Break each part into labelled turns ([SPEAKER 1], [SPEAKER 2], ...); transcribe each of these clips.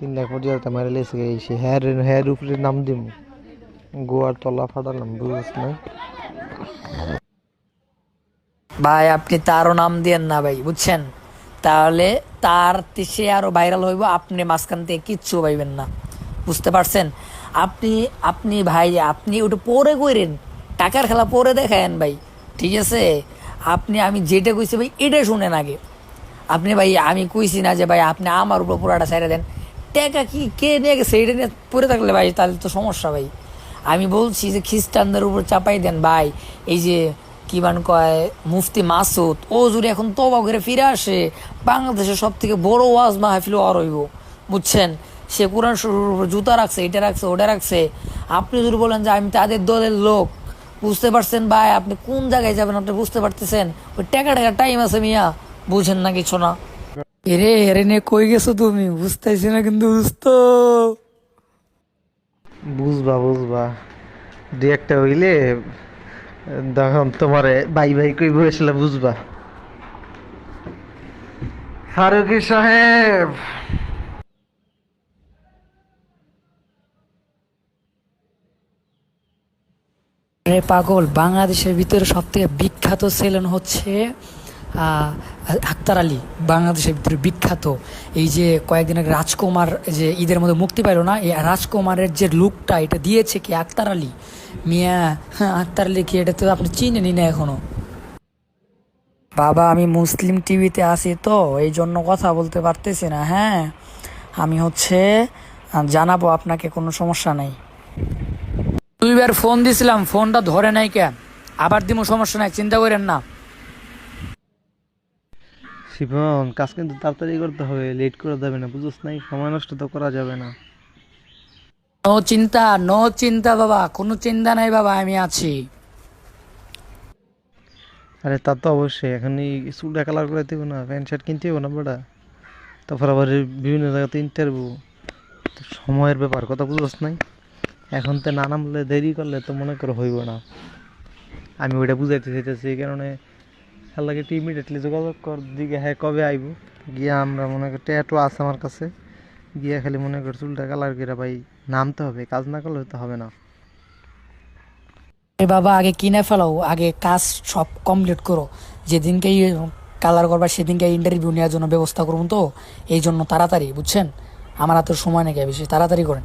[SPEAKER 1] তিন লাখ পর্যন্ত মারে লেছে সে হ্যার হ্যার উপরে নাম দিম। গোয়ার তলা ফাটালাম বুঝছ না
[SPEAKER 2] ভাই, আপনি তারও নাম দিয়েন না ভাই, বুঝছেন? তাহলে তার সে আরও ভাইরাল হইব, আপনি মাঝখান থেকে কিচ্ছু পাইবেন না। বুঝতে পারছেন? আপনি আপনি ভাই, আপনি ওটা পরে কইরেন। টাকার খেলা পরে দেখায়েন ভাই, ঠিক আছে? আপনি, আমি যেটা কইছি ভাই, এটা শুনেন আগে। আপনি ভাই, আমি কইছি না যে ভাই, আপনি আমার উপর পুরাটা ছেড়ে দেন। টাকা কি, কে নিয়ে গেছে? এটা নিয়ে পড়ে থাকলে ভাই, তাহলে তো সমস্যা ভাই। আমি বলছি যে খ্রিস্টানদের উপর চাপাই দেন ভাই। এই যে, কি বান কয়, মুফতি মাসুদ, ও যদি এখন তবা করে ফিরে আসে, বাংলাদেশের সব থেকে বড় ওয়াজ মাহফিল আর হইব। বুঝছেন? সে কোরআন শরীফের উপর জুতা রাখছে, এটা রাখছে, ওটা রাখছে। আপনি যদি বলেন যে আমি তাদের দলের লোক, বুঝতে পারছেন ভাই? আপনি কোন জায়গায় যাবেন, আপনি বুঝতে পারতেছেন? ওই টাকা টাকা টাইম আছে মিয়া, বুঝেন না কিছু না। এরে এরে নিয়ে কই গেছো তুমি? বুঝতেছি না কিন্তু বুঝতো।
[SPEAKER 1] বুঝবা বুঝবা। দু একটা হইলে তখন তোমারে বাই বাই কই বসলে বুঝবা। ফারুকি সাহেব!
[SPEAKER 2] রে পাগল বাংলাদেশের ভিতরে সব থেকে বিখ্যাত সেলেন হচ্ছে আক্তার আলী বাংলাদেশের ভিতরে বিখ্যাত। এই যে কয়েকদিন আগে রাজকুমার যে ঈদের মধ্যে মুক্তি পাইলো না এই রাজকুমারের যে লুকটা এটা দিয়েছে কি আক্তার আলী? মিয়া হ্যাঁ, আক্তার আলী কি এটা তো আপনি চিনেনি না এখনও? বাবা আমি মুসলিম টিভিতে আছি তো এই জন্য কথা বলতে পারতেছি না হ্যাঁ? আমি হচ্ছে জানাব আপনাকে কোনো সমস্যা নাই। দুইবার ফোন দিছিলাম ফোনটা ধরে নাই কেন আবার দিমু সমস্যা নাই চিন্তা করেন না।
[SPEAKER 1] শিবন কাজ কিন্তু তাড়াতাড়ি করতে হবে লেট করা যাবে না বুঝছ নাই? সময় নষ্ট তো করা যাবে না।
[SPEAKER 2] নো চিন্তা নো চিন্তা বাবা কোনো চিন্তা নাই বাবা আমি আছি।
[SPEAKER 1] আরে তা তো অবশ্যই এখন এই চুলটা কালার করে দেবো না প্যান্ট শার্ট কিনতে হবে না বেটা? তারপর আবার বিভিন্ন জায়গাতে ইন্টারভিউ সময়ের ব্যাপার কথা বুঝছ নাই? এখন তো না নামলে দেরি করলে তো মনে করো হইব না। আমি ওইটা বুঝাইতে চাইতেছি এই কারণে খেলাকে ইমিডিয়েটলি যোগাযোগ কর দিকে হ্যাঁ কবে আইব। গিয়া আমরা মনে করি ট্যাটু আছে আমার কাছে। গিয়া খালি মনে কর চুলটা কালার করে ভাই নামতে হবে, কাজ না করলে তো হবে না।
[SPEAKER 2] বাবা, আগে কিনে ফেলাও, আগে কাজ সব কমপ্লিট করো। যেদিনকে কালার করবা সেদিনকে ইন্টারভিউ নেওয়ার জন্য ব্যবস্থা করুন তো। এই জন্য তাড়াতাড়ি, বুঝছেন? আমার হাতে সময় নাকি বেশি তাড়াতাড়ি করেন।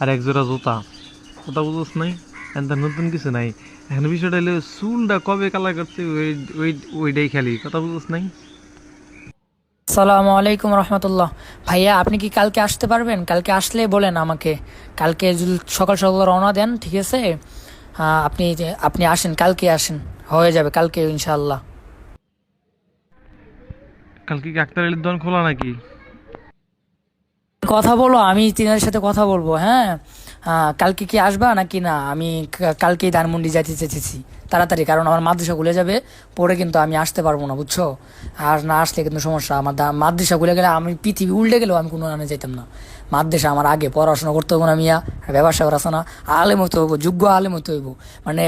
[SPEAKER 1] আর এক জোড়া জুতা। কথা বুঝছ নাই? এখন নতুন কিছু নাই। এখন বিষয়টা হলো চুলটা কবে কালার করতে ওই ওই ওইটাই খেলি। কথা বুঝছ নাই?
[SPEAKER 2] আসসালামু আলাইকুম রহমতুল্লাহ। ভাইয়া আপনি কি কালকে আসতে পারবেন? কালকে আসলে বলেন আমাকে। কালকে যদি সকাল সকাল রওনা দেন ঠিক আছে? আপনি আপনি আসেন কালকে আসেন। হয়ে যাবে কালকে ইনশাআল্লাহ।
[SPEAKER 1] কালকে কি আক্তার আলীর দোকান খোলা নাকি?
[SPEAKER 2] কথা বলো, আমি তিনার সাথে কথা বলব হ্যাঁ? কালকে কি আসবা নাকি না? আমি কালকেই ধানমন্ডি যাইতে চেয়েছি। তাড়াতাড়ি, কারণ আমার মাদ্রাসা খুলে যাবে, পরে কিন্তু আমি আসতে পারব না, বুঝছ? আর না আসলে কিন্তু সমস্যা, আমার মাদ্রাসা খুলে গেলে আমি পৃথিবী উল্টে গেলেও আমি কোনো আনে যাইতাম না। মাদ্রাসা আমার আগে, পড়াশোনা করতে হব না মিয়া ব্যবসা করা না, আলেম হতে হইব, যোগ্য আলেম হতে হইব। মানে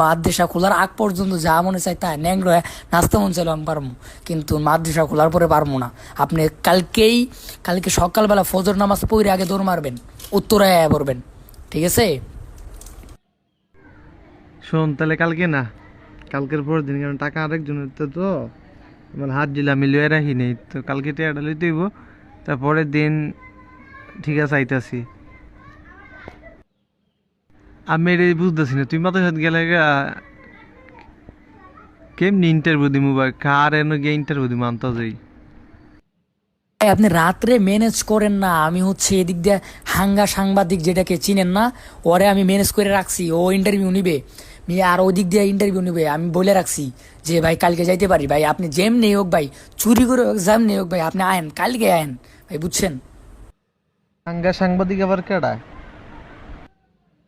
[SPEAKER 2] মাদ্রাসা খোলার আগ পর্যন্ত যা মনে চাই তাই ন্যাংর নাচতে মন চাইলেও আমি পারব, কিন্তু মাদ্রাসা খোলার পরে পারব না। আপনি কালকেই, কালকে সকালবেলা ফজর নামাজ পড়ে আগে দৌড় মারবেন, উত্তরায় পড়বেন, ঠিক আছে?
[SPEAKER 1] শোন, তাহলে কালকে না, কালকের পর দিন, কারণ টাকা আরেকজনের তো তো, আমার হাত দিলা মিলিয়ে রাখি নেই, তো কালকে টেয়াটা লইতে হইব তারপরের দিন ঠিক আছে, আইতাছি। আমি এটা বুঝতেছি না, তুই মাথার সাথে গেলে কেমনি ইন্টারভিউ দিমু বা, কার এনে গিয়ে ইন্টারভিউ দিমু আনতে যাই
[SPEAKER 2] আপনি রাত্রে ম্যানেজ করেন না, আমি হচ্ছে এদিক দিয়ে হাঙ্গা সাংবাদিক যেটাকে চিনেন না, ওরে আমি ম্যানেজ করে রাখছি, ও ইন্টারভিউ নিবে। নিয়ে আর ওদিক দিয়ে ইন্টারভিউ নিবে আমি বলে রাখছি যে ভাই কালকে যাইতে পারি ভাই আপনি যেমনি হোক ভাই চুরি করে হোক যেমনি হোক ভাই আপনি আয়েন কালকে আয়েন ভাই বুঝছেন?
[SPEAKER 1] সাংগা সাংবাদিক আবার কেডা?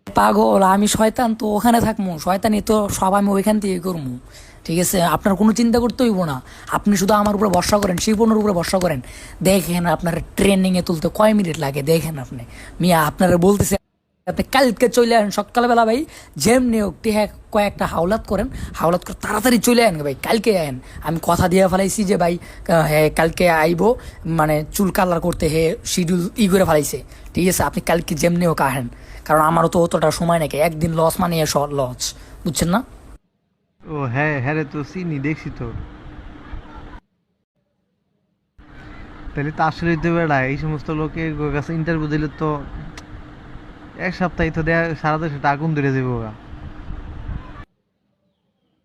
[SPEAKER 2] পাগল আমি শয়তান তো ওখানে থাকব শয়তানি তো সব আমি ওইখান থেকে করব ঠিক আছে? আপনার কোনো চিন্তা করতে হইব না আপনি শুধু আমার উপরে ভরসা করেন শিপনের উপরে ভরসা করেন। দেখেন আপনার ট্রেনিংয়ে তুলতে কয় মিনিট লাগে দেখেন আপনি। মিয়া আপনারা বলতেছে আপনি কালকে চলে আসেন, সকালবেলা ভাই, যেমনি হোক টিহা কয়েকটা হাওলাত করেন, হাওলাত করে তাড়াতাড়ি চলে আসেন ভাই, কালকে আয়েন আমি কথা দিয়ে ফেলাইছি যে ভাই হ্যাঁ কালকে আইবো মানে চুল কালার করতে হে শিডিউল ই করে ফেলাইছে। ঠিক আছে, আপনি কালকে যেমনি হোক আহেন কারণ আমারও তো অতটা সময় নাকি একদিন লস মানে লস বুঝছেন না?
[SPEAKER 1] ও হ্যাঁ হ্যাঁ রে, তো চিনি, দেখছি তো। তাহলে তো আসলে তো বেড়া এই সমস্ত লোকের কাছে ইন্টারভিউ দিলে তো এক সপ্তাহে তো দেয়া সারা দেশে আগুন ধরে যাব গা।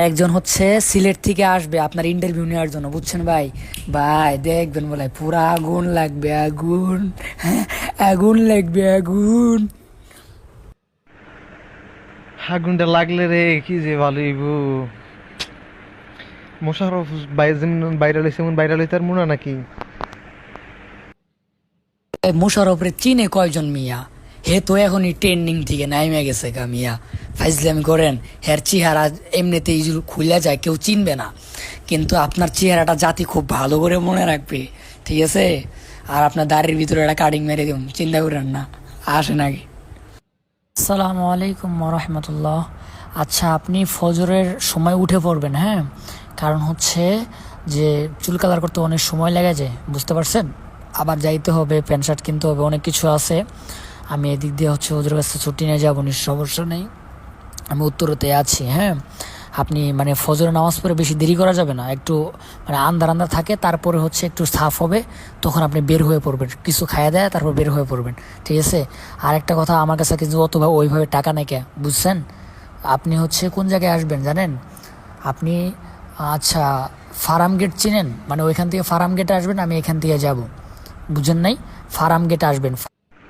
[SPEAKER 2] একজন হচ্ছে সিলেট থেকে আসবে আপনার ইন্টারভিউ নেওয়ার জন্য বুঝছেন ভাই? ভাই দেখবেন বলে পুরা আগুন লাগবে আগুন হ্যাঁ, আগুন লাগবে আগুন।
[SPEAKER 1] আগুনটা লাগলে রে কি যে ভালো ইবু মোশারফ বাই যেমন বাইরে লইছে এমন বাইরে লইতে আর মুনা নাকি?
[SPEAKER 2] এই মোশারফরে চিনে কয়জন মিয়া? হে তো এখনই ট্রেন্ডিং থেকে নাইমে গেছে গা মিয়া। ফাইজলামি করেন, হের চেহারা এমনিতেই খুলে যায়, কেউ চিনবে না। কিন্তু আপনার চেহারাটা জাতি খুব ভালো করে মনে রাখবে, ঠিক আছে? আর আপনার দাড়ির ভিতরে একটা কাটিং মেরে দিন চিন্তা করেন না আসে নাকি আসসালামু আলাইকুম রহমতুল্লাহ। আচ্ছা আপনি ফজরের সময় উঠে পড়বেন হ্যাঁ? কারণ হচ্ছে যে চুল কালার করতে অনেক সময় লেগে যায়, বুঝতে পারছেন? আবার যাইতে হবে, প্যান্ট শার্ট কিনতে হবে, অনেক কিছু আছে। আমি এদিক দিয়ে হচ্ছে ওদের কাছে ছুটি নিয়ে যাব, নিশ্চয় সমস্যা নেই। আমি উত্তরতে আছি হ্যাঁ। আপনি মানে ফজরের নামাজ পড়ে বেশি দেরি করা যাবে না, একটু মানে আন্দার আন্দার থাকে, তারপরে হচ্ছে একটু সাফ হবে, তখন আপনি বের হয়ে পড়বেন। কিছু খাইয়ে দেয়, তারপর বের হয়ে পড়বেন, ঠিক আছে? আর একটা কথা, আমার কাছে কিন্তু অত ওইভাবে টাকা নেই কে, বুঝছেন? আপনি হচ্ছে কোন জায়গায় আসবেন জানেন? আপনি আচ্ছা ফার্ম গেট চিনেন? মানে ওইখান থেকে ফার্ম গেটে আসবেন, আমি এখান থেকে যাব। বুঝেন নাই? ফার্ম গেটে আসবেন।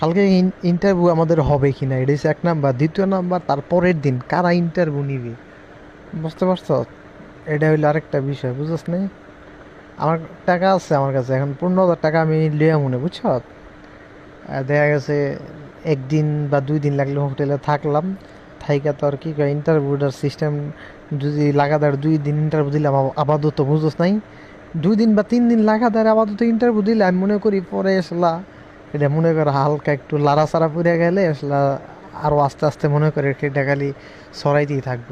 [SPEAKER 1] কালকে ইন্টারভিউ আমাদের হবে কি না এটা এক নাম্বার। দ্বিতীয় নাম্বার তার পরের দিন কারা ইন্টারভিউ নিবে? বুঝতে পারছ? এটা হইল আরেকটা বিষয় বুঝছ নাই আমার টাকা আছে আমার কাছে, এখন পনেরো হাজার টাকা আমি লিয়া মনে, বুঝছ? দেখা গেছে একদিন বা দুই দিন লাগলে হোটেলে থাকলাম, থাইকা তো আর কি ইন্টারভিউটার সিস্টেম যদি লাগাতার দুই দিন ইন্টারভিউ দিলাম আপাতত বুঝোস নাই? দুই দিন বা তিন দিন লাগাতার আপাতত ইন্টারভিউ দিলে আমি মনে করি পরে আসলা এটা মনে করো হালকা একটু লাড়াচাড়া পড়ে গেলে আসলা আরও আস্তে আস্তে মনে করে সেটা খালি সরাইতেই থাকব।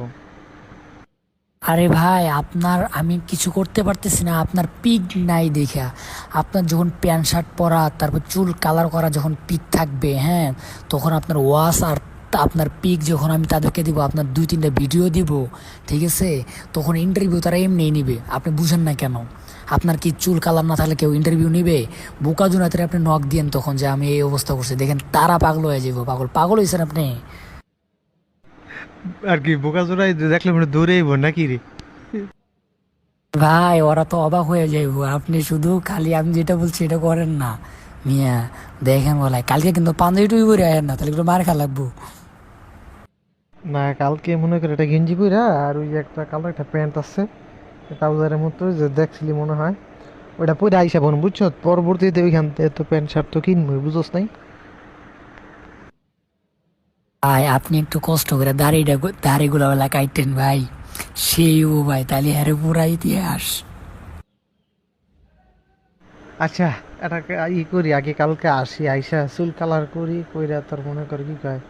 [SPEAKER 2] আরে ভাই, আপনার আমি কিছু করতে পারতেছি না, আপনার পিক নাই দেখা আপনার যখন প্যান্ট শার্ট পরা, তারপর চুল কালার করা যখন পিক থাকবে হ্যাঁ তখন আপনার ওয়াশ আর আপনার পিক যখন আমি তাদেরকে দিব, আপনার দুই তিনটা ভিডিও দিব, ঠিক আছে? তখন ইন্টারভিউ তারা এমনিই নিবে, আপনি বুঝেন না কেন? আপনার কি চুল কালার না থাকলে কেউ ইন্টারভিউ নিবে? বোকা জুনাতে আপনি নক দিয়েন তখন যে আমি এই অবস্থা করছি। দেখেন তারা পাগল হয়ে যাব পাগল। পাগল হয়েছেন আপনি।
[SPEAKER 1] আর কি বোকা জোড়াই দেখলে মনে দৌড়েইব নাকি রে?
[SPEAKER 2] ভাই ওরা তো অবাক হয়ে যাইব। আপনি শুধু খালি আমি যেটা বলছি এটা করেন না। মিয়া দেখেন বলাই কালকে কিন্তু পাঞ্জাবি টুই করে আয়েন না তাহলে একটু মার খা লাগবো।
[SPEAKER 1] না কালকে মনে করে এটা গেঞ্জি পইরা আর ওই একটা কালো একটা প্যান্ট আছে। ট্রাউজারের মতো যে দেখছিলি মনে হয়। ওটা পরে আইসা বোন বুঝছ? পরবর্তীতে ওইখান থেকে তো প্যান্ট শার্ট তো কিনবই বুঝোস নাই?
[SPEAKER 2] ভাই আপনি একটু কষ্ট করে দাড়িটা দাড়িগুলো বেলা কাইটেন ভাই। সেই ও ভাই তাহলে হ্যারে পুরা ইতিহাস।
[SPEAKER 1] আচ্ছা এটাকে ই করি আগে কালকে আসি আইসা চুল কালার করি কইরা তোর মনে কর কি কয়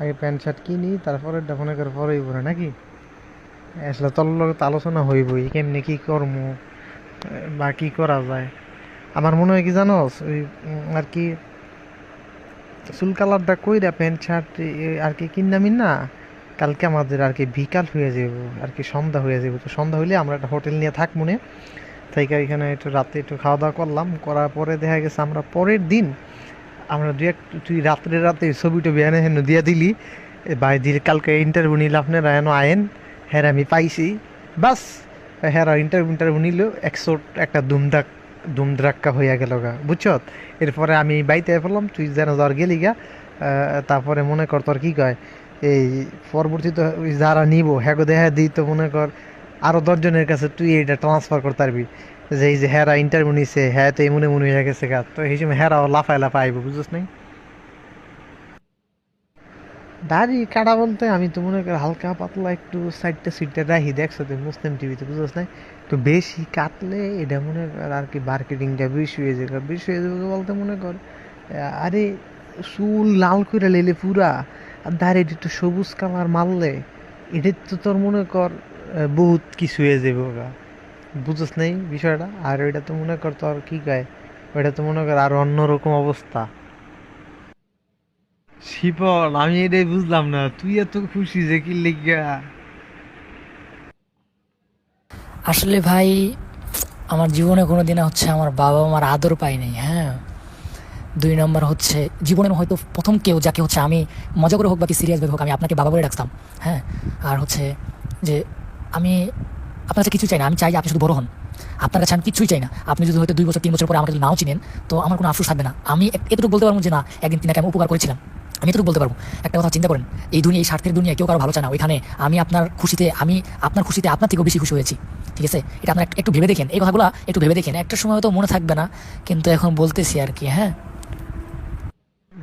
[SPEAKER 1] আগে প্যান্ট শার্ট কিনি তারপরে মনে করে পরেই পরে নাকি? আসলে তোর লগে তো আলোচনা হইবই, কেমনি কি করব বা কি করা যায়। আমার মনে হয় কি জানোস, ওই আর কি চুল কালারটা কইরা প্যান্ট, শার্ট আর কি কিনামি না কালকে আমাদের আর কি বিকাল হয়ে যাব আর কি সন্ধ্যা হয়ে যাব তো সন্ধ্যা হইলে আমরা একটা হোটেল নিয়ে থাক মনে থেকে এখানে একটু রাতে একটু খাওয়া দাওয়া করলাম, করার পরে দেখা গেছে আমরা পরের দিন আমরা দু এক, তুই রাত্রে রাতে ছবি টবি এনে হেন দিয়া দিলি। ভাই, দিলে কালকে ইন্টারভিউ নিলে আপনারা, এন আয়েন। হ্যাঁ আমি পাইছি। বাস হ্যাঁ ইন্টারভিউ ইন্টারভিউ নিল, একশো একটা দুমদাক দুমদ্রাক্কা হইয়া গেল গা বুঝছত এরপরে আমি বাইতে ফেললাম, তুই যেন জ্বর গেলি গা তারপরে মনে কর তোর কী কয়, এই পরবর্তীতে যারা নিব হ্যাগো দেখা দিই তো মনে কর, আরও দশজনের কাছে তুই এটা ট্রান্সফার করতে পারবি। যে এই যে হ্যারা ইন্টারভিউ নিছে হ্যাঁ তো এই মনে মনে হয়ে গেছে গা, তো এই সময় হ্যারাও লাফায় লাফায় আইব, বুঝছিস নাই? দাড়ি কাটা বলতে আমি তো মনে করি হালকা পাতলা একটু সাইডটা সিটটা রাখি দেখছ মুসলিম টিভিতে বুঝছিস নাই? তো বেশি কাটলে এটা মনে কর আর কি মার্কেটিংটা বেশি হয়ে যাবে। বেশি হয়ে যাবে বলতে মনে কর আরে চুল লাল করে লেলে পুরা, আর দাড়ি একটু সবুজ কালার মারলে, এটা তো তোর মনে কর বহুত কিছু হয়ে যাবে ওরা বুঝছ নাই বিষয়টা? আর ওইটা তো মনে কর তোর কি কয়, ওইটা তো মনে কর আর অন্যরকম অবস্থা। শিপন, আমি এটাই বুঝলাম না। তুই এত খুশি যে কি লেগা
[SPEAKER 2] আসলে ভাই, আমার জীবনে কোনো দিনে হচ্ছে আমার বাবা মার আদর পাই নাই হ্যাঁ? দুই নম্বর হচ্ছে, জীবনের হয়তো প্রথম কেউ যাকে হচ্ছে আমি মজা করে হোক বা কি সিরিয়াস হোক, আমি আপনাকে বাবা বলে ডাকতাম হ্যাঁ? আর হচ্ছে যে আমি আপনার কাছে কিছু চাই না, আমি চাই আপনি শুধু বড় হন। আপনার কাছে আমি কিছুই চাই না। আপনি যদি হয়তো দুই বছর, তিন বছর পরে আমাকে যদি নাও চিনেন, তো আমার কোনো আফসোস থাকবে না। আমি এত- এতটুকু বলতে পারব যে না, একদিন তিনাকে আমি উপকার করেছিলাম। আমি এতটুকু বলতে পারব। একটা কথা চিন্তা করেন, এই দুনিয়া, এই স্বার্থের দুনিয়া কেউ কারও ভালো চায় না। ওইখানে আমি আপনার খুশিতে, আমি আপনার খুশিতে আপনার থেকেও বেশি খুশি হয়েছি। ঠিক আছে? এটা আপনার একটু ভেবে দেখেন। এই কথাগুলো একটু ভেবে দেখেন। একটা সময় তো মনে থাকবে না, কিন্তু এখন বলতেছি আর কি হ্যাঁ?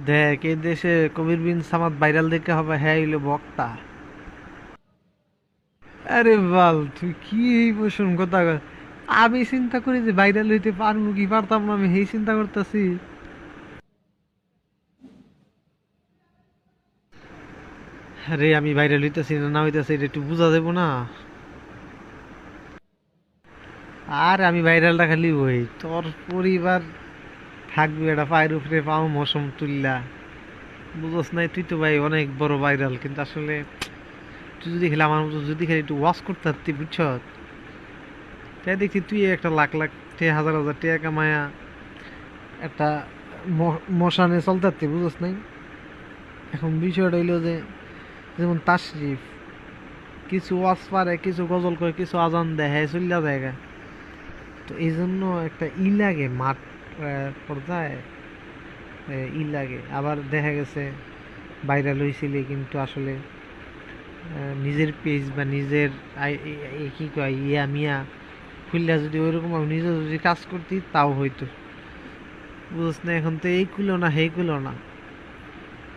[SPEAKER 1] দেখ, এই দেশে কবির বিন সামাদ ভাইরাল দেখে হবে হ্যাঁ হইল বক্তা। আরে বাল, তুই কি এই কথা আমি চিন্তা করি যে ভাইরাল হইতে পারব কি পারতাম না, আমি সেই চিন্তা করতেছি। আরে আমি ভাইরাল হইতেছি না না হইতেছি, এটা একটু বোঝা যাব না। আর আমি ভাইরালটা খালি ওই, তোর পরিবার থাকবে এটা পায়ের উপরে পাও মৌসুম তুললা বুঝোস নাই, তুই তো ভাই অনেক বড় ভাইরাল, কিন্তু আসলে তুই যদি খেলে আমার মতো যদি খালি একটু ওয়াশ করতে পারতি, বুঝছ? তাই দেখছি তুই একটা লাখ লাখ টে হাজার হাজার টাকা কামায়া একটা মশানে চলতে পারতি, বুঝোস নাই? এখন বিষয়টা হইল যে যেমন তাশরিফ, কিছু ওয়াজ পারে, কিছু গজল করে কিছু আজান দেয় হ্যাঁ চলিয়া জায়গা তো এই জন্য একটা ই লাগে মাঠ পর্যায়ে ই লাগে। আবার দেখা গেছে, ভাইরাল হয়েছিলে কিন্তু আসলে নিজের পেজ বা নিজের কি কয়, ইয়া মিয়া খুললা যদি ওইরকম নিজে যদি কাজ করতি, তাও হইতো। বুঝছ না, এখন তো এই কুলো না, সেই কুলো না।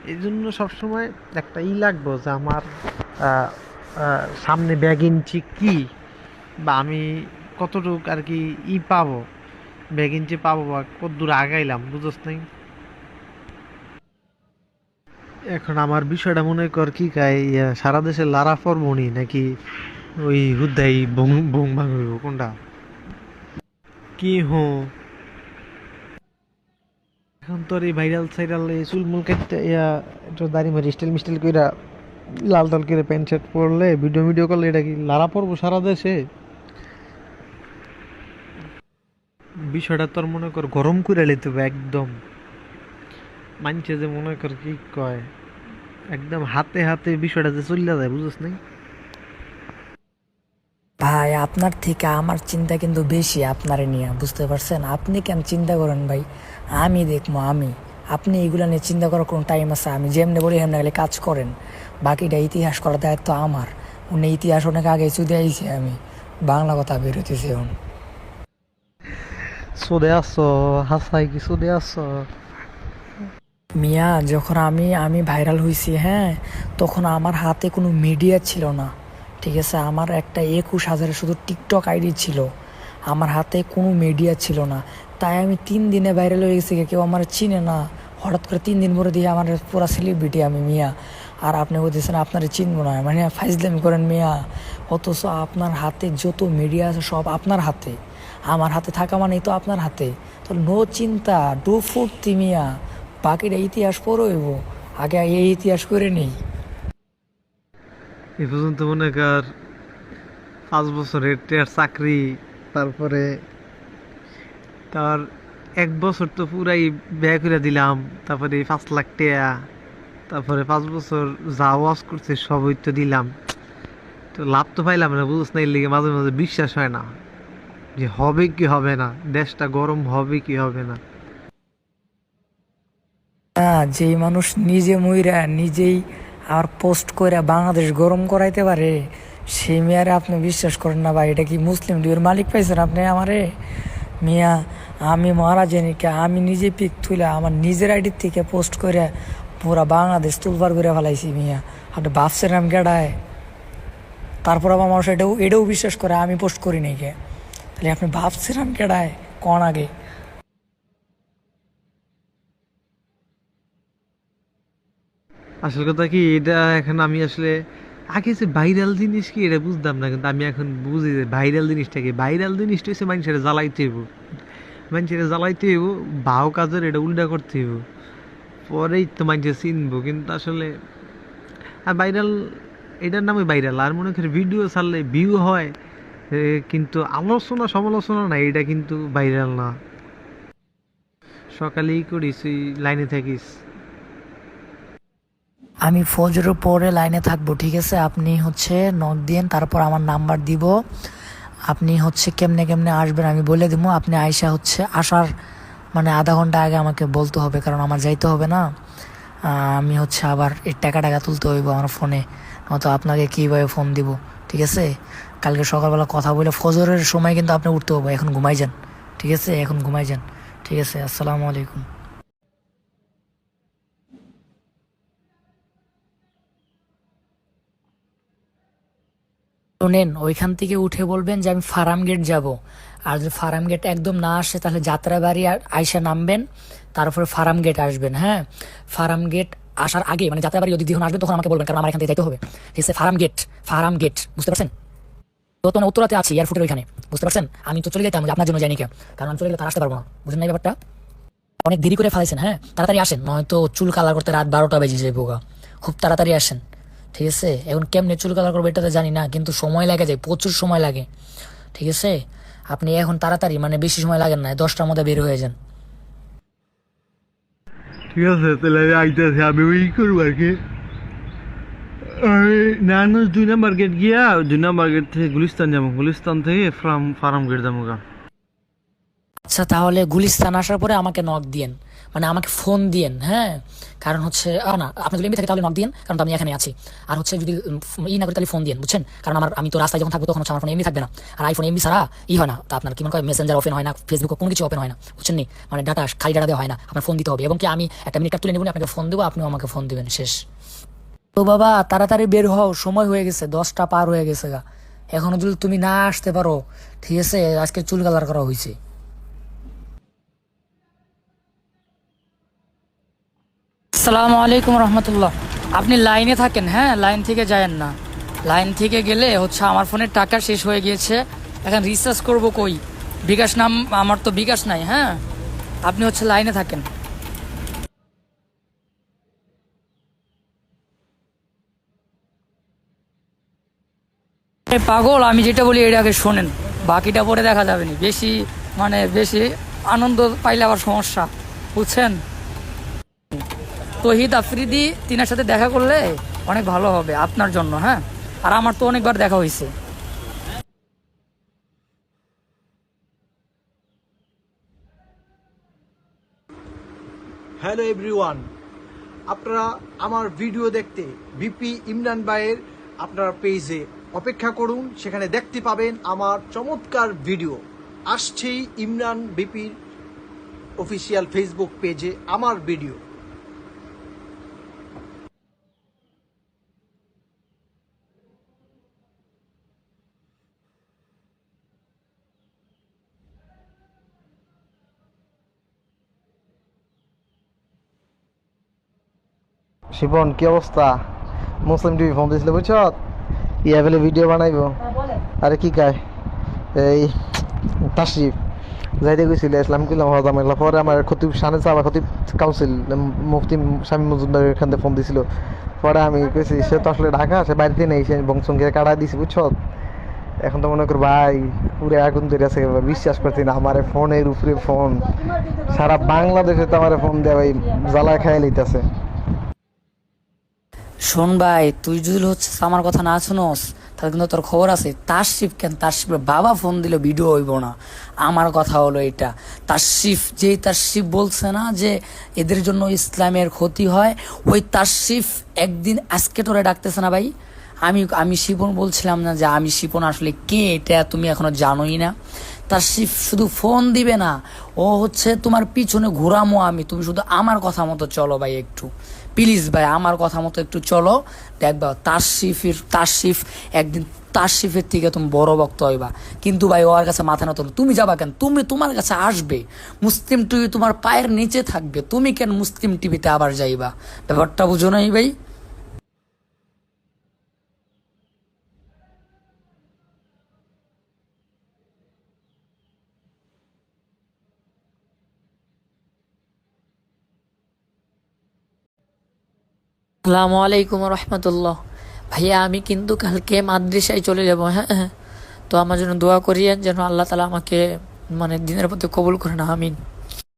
[SPEAKER 1] এই জন্য সবসময় একটা ই লাগবো যে আমার সামনে ব্যাগ ইঞ্চি কি বা আমি কতটুক আর কি ই পাবো ব্যাগ ইঞ্চি পাবো বা কত দূর আগাইলাম বুঝোস নাই? এখন আমার বিষয়টা মনে কর কি কাই ইয়া, সারা দেশে লারা ফরমনি নাকি ওই হুদাই বং বং ভাঙ কোনটা? কি হো? এখন তোর এই ভাইরাল সাইরাল এই চুলমুল কাটতে ইয়া একটু দাড়ি মারি স্টাইল মিস্টাইল কইরা লাল টাল করে প্যান্ট শার্ট পরলে ভিডিও ভিডিও করলে এটা কি লারা পড়ব সারা দেশে? বিষয়টা তোর মনে কর গরম করে লেতে হবে একদম। মানছে যে মনে কর কি কয়, একদম হাতে হাতে বিষয়টা যে চলিয়া যায় বুঝছ নাই?
[SPEAKER 2] ভাই আপনার থেকে আমার চিন্তা কিন্তু বেশি আপনার নিয়ে বুঝতে পারছেন? আপনি কেন চিন্তা করেন ভাই? আমি দেখব আমি। আপনি এগুলো নিয়ে চিন্তা করার কোনো টাইম আছে? আমি যেমনি বলি হেমনি গেলে কাজ করেন। বাকিটা ইতিহাস করার দায়িত্ব আমার। উনি ইতিহাস অনেক আগে চুদে আইছি আমি। বাংলা কথা বেরোতেছি এখন।
[SPEAKER 1] সোদে আসছো হাসাই কি সোদে আসছো
[SPEAKER 2] মিয়া যখন আমি আমি ভাইরাল হয়েছি হ্যাঁ তখন আমার হাতে কোনো মিডিয়া ছিল না। ঠিক আছে, আমার একটা একুশ হাজারের শুধু টিকটক আইডি ছিল। আমার হাতে কোনো মিডিয়া ছিল না। তাই আমি তিন দিনে ভাইরাল হয়ে গেছি, কেউ আমার চিনে না। হঠাৎ করে তিন দিন পরে দিয়ে আমার পুরা সেলিব্রিটি আমি, মিয়া। আর আপনি বলতেছেন, আপনার চিনবো না। মানে ফাইজলামি করেন, মিয়া। অথচ আপনার হাতে যত মিডিয়া আছে, সব আপনার হাতে। আমার হাতে থাকা মানেই তো আপনার হাতে। তো নো চিন্তা ডু ফুর্তি, মিয়া। বাকিটা ইতিহাস পড়ইব আগে এই ইতিহাস করে নেই।
[SPEAKER 1] এ পর্যন্ত মনে কর পাঁচ বছরের টের চাকরি, তারপরে তার এক বছর তো পুরাই ব্যয় করে দিলাম, তারপরে পাঁচ লাখ টাকা তারপরে পাঁচ বছর যা ওয়াজ করছে সবই তো দিলাম। তো লাভ তো পাইলাম না, বুঝছ না, এর লিগে মাঝে মাঝে বিশ্বাস হয় না। যে হবে কি হবে না, দেশটা গরম হবে কি হবে না।
[SPEAKER 2] যেই মানুষ নিজে মইরা নিজেই আর পোস্ট করে বাংলাদেশ গরম করাইতে পারে সেই মেয়ারে আপনি বিশ্বাস করেন না ভাই, এটা কি মুসলিম ডিউর মালিক পাইছেন আপনি আমারে? মিয়া, আমি মারা জানিকে আমি নিজে পিক তুলে আমার নিজের আইডির থেকে পোস্ট করে পুরা বাংলাদেশ তুলবার করে ফেলাইছি মিয়া। আপনি ভাবছেন আমি গেডায়? তারপর আবার মানুষ এটাও এটাও বিশ্বাস করে আমি পোস্ট করি নাই কে। তাহলে আপনি ভাবছেন আমি কেডায় কন আগে?
[SPEAKER 1] আসল কথা কি, এটা এখন আমি আসলে, আগে যে ভাইরাল জিনিস কি, এটা বুঝতাম না, কিন্তু আমি এখন বুঝি যে ভাইরাল জিনিসটা কি। ভাইরাল জিনিসটা হচ্ছে মানুষের জ্বালাইতে হইব। মানুষের জ্বালাইতে হইব ভাও কাজের এটা উল্টা করতে হইব। পরেই তো মানুষের চিনবো, কিন্তু আসলে, আর ভাইরাল এটার নামে ভাইরাল আর মনে করি ভিডিও ছাড়লে ভিউ হয় কিন্তু আলোচনা সমালোচনা না এটা কিন্তু ভাইরাল না। সকালেই করিস লাইনে থাকিস।
[SPEAKER 2] আমি ফজর পরে লাইনে থাকব, ঠিক আছে? আপনি হচ্ছে নক দিন তারপর আমার নাম্বার দিব। আপনি হচ্ছে কেমনে কেমনে আসবেন আমি বলে দিব। আপনি আয়সা হচ্ছে আসার মানে আধা ঘণ্টা আগে আমাকে বলতে হবে, কারণ আমার যাইতে হবে না। আমি হচ্ছে আবার এই টাকা টাকা তুলতে হইব আমার ফোনে। নয়তো আপনাকে কীভাবে ফোন দিব, ঠিক আছে? কালকে সকালবেলা কথা বলে ফজরের সময় কিন্তু আপনি উঠতে হবে এখন ঘুমাই যান, ঠিক আছে? এখন ঘুমাই যান, ঠিক আছে? আসসালামু আলাইকুম। শোনেন ওইখান থেকে উঠে বলবেন যে আমি ফার্ম গেট যাব। আর যদি ফার্ম গেট একদম না আসে, তাহলে যাত্রাবাড়ি আর আইসা নামবেন, তারপরে ফার্ম গেট আসবেন হ্যাঁ? ফার্ম গেট আসার আগে মানে যাত্রাবাড়ি যদি যখন আসবেন তখন আমাকে বলবেন, কারণ আমার এখান থেকে যাইতে হবে। ঠিক ফার্ম গেট ফার্ম গেট, বুঝতে পারছেন? বর্তমানে উত্তরাতে আছি, এয়ারপোর্টের ওইখানে, বুঝতে পারছেন? আমি তো চলে যেতাম আপনার জন্য যাইনি কে কারণ আমি চলে গেলে আসতে পারব না, বুঝলেন না ব্যাপারটা? অনেক দেরি করে ফেলাইছেন হ্যাঁ? তাড়াতাড়ি আসেন, নয়তো চুল কালার করতে রাত বারোটা বেজে যাবে বোকা খুব তাড়াতাড়ি আসেন। ঠিক আছে? এখন কেমনে চুল কালার করব এটা তো জানি না, কিন্তু সময় লাগে যায় প্রচুর সময় লাগে। ঠিক আছে? আপনি এখন তাড়াতাড়ি মানে বেশি সময় লাগেন না, দশটার মধ্যে বের হয়ে যান।
[SPEAKER 1] ঠিক আছে, তাহলে আমি আইতেছি, আমি ওই করব আর কি। নানুষ দুই নাম্বার গেট গিয়া দুই নাম্বার গেট থেকে গুলিস্তান যাব, গুলিস্তান থেকে ফার্ম ফার্ম গেট যাব
[SPEAKER 2] আচ্ছা তাহলে গুলিস্তান আসার পরে আমাকে নক দিয়েন। মানে আমাকে ফোন দিয়েন হ্যাঁ? কারণ হচ্ছে না আপনি যদি এমনি থাকে তাহলে নক দিয়েন, কারণ আমি এখানে আছি। আর হচ্ছে যদি ই না করি তাহলে ফোন দিয়েন, বুঝছেন? কারণ আমার, আমি তো রাস্তায় যখন থাকব তখন হচ্ছে আমার ফোন এমনি থাকবে না। আর আইফোন এমনি ছাড়া ই হয় না। তো আপনার কি মনে হয় মেসেঞ্জার ওপেন হয় না ফেসবুক কোনো কিছু ওপেন হয় না, বুঝছেন নি? মানে ডাটা খালি ডাটা দেওয়া হয় না, আপনার ফোন দিতে হবে। এবং কি আমি একটা মিনিট তুলে নেব আপনাকে ফোন দেবো, আপনিও আমাকে ফোন দেবেন, শেষ। তো বাবা, তাড়াতাড়ি বের হও, সময় হয়ে গেছে, দশটা পার হয়ে গেছে গা। এখনও যদি তুমি না আসতে পারো, ঠিক আছে? আজকে চুল কালার করা হয়েছে। আসসালামু আলাইকুম রহমতুল্লাহ। আপনি লাইনে থাকেন হ্যাঁ? লাইন থেকে যায়েন না। লাইন থেকে গেলে হচ্ছে আমার ফোনের টাকা শেষ হয়ে গিয়েছে। এখন রিচার্জ করব কই? বিকাশ নাম, আমার তো বিকাশ নাই হ্যাঁ? আপনি হচ্ছে লাইনে থাকেন। পাগল, আমি যেটা বলি এটা আগে শোনেন। বাকিটা পরে দেখা যাবে না। বেশি মানে বেশি আনন্দ পাইলে আবার সমস্যা, বুঝছেন? তহিদ আফ্রিদি, তিনার সাথে দেখা করলে অনেক ভালো হবে আপনার জন্য হ্যাঁ? আর আমার তো অনেকবার দেখা হয়েছে।
[SPEAKER 3] হ্যালো এভরিওয়ান আপনারা আমার ভিডিও দেখতে বিপি ইমরান ভাইয়ের আপনার পেজে অপেক্ষা করুন। সেখানে দেখতে পাবেন আমার চমৎকার ভিডিও আসছেই ইমরান বিপির অফিসিয়াল ফেসবুক পেজে আমার ভিডিও
[SPEAKER 4] শিপন কি অবস্থা? মুসলিম টিভি ফোন দিয়েছিল বুঝছ? ইয়া ফেলে ভিডিও বানাইবো। আরে কি কায়? এই তাশরিফ যাইতে গেছিল ইসলাম কিলাম হজাম এগুলা পরে আমার খতিব সানে চাবা খতিব কাউন্সিল মুফতি স্বামী মজুমদার এখান থেকে ফোন দিছিল। পরে আমি কইছি সে তো আসলে ঢাকা সে বাড়িতে নেই সে বংশঙ্গের কাটা দিছি বুঝছ? এখন তো মনে কর ভাই পুরো আগুন ধরে আছে বিশ্বাস করছি না আমার ফোনের উপরে ফোন সারা বাংলাদেশে তো আমার ফোন দেয় ভাই জ্বালা খাইয়া লইতেছে।
[SPEAKER 2] শোন ভাই, তুই যদি হচ্ছে আমার কথা না শুনোস, তাহলে কিন্তু তোর খবর আছে। তারশিফ কেন? তারশিফের বাবা ফোন দিলে ভিডিও হইব না। আমার কথা হলো এটা। তারশিফ যেই তারশিফ বলছে না যে এদের জন্য ইসলামের ক্ষতি হয়, ওই তারশিফ একদিন আজকে তোরে ডাকতেছে না ভাই? আমি আমি শিপন বলছিলাম না যে আমি শিপন আসলে কে? এটা তুমি এখনও জানোই না। তার শুধু ফোন দিবে না, ও হচ্ছে তোমার পিছনে ঘোরামো আমি। তুমি শুধু আমার কথা মতো চলো ভাই একটু। প্লিজ ভাই, আমার কথা মতো একটু চলো। দেখবা তার শিফের, তার শিফ, একদিন তার শিফের থেকে তুমি বড় ভক্ত হইবা। কিন্তু ভাই, ওর কাছে মাথা না। তোলো তুমি যাবা কেন? তুমি তোমার কাছে আসবে। মুসলিম টিভি তোমার পায়ের নিচে থাকবে। তুমি কেন মুসলিম টিভিতে আবার যাইবা? ব্যাপারটা বুঝো নাই ভাই? আসসালামু আলাইকুম রহমতুল্লাহ। ভাইয়া, আমি কিন্তু কালকে মাদ্রাসায় চলে যাব হ্যাঁ? হ্যাঁ তো আমার জন্য দোয়া করিয়েন যেন আল্লাহ তালা আমাকে মানে দিনের প্রতি কবুল করেন, আমিন।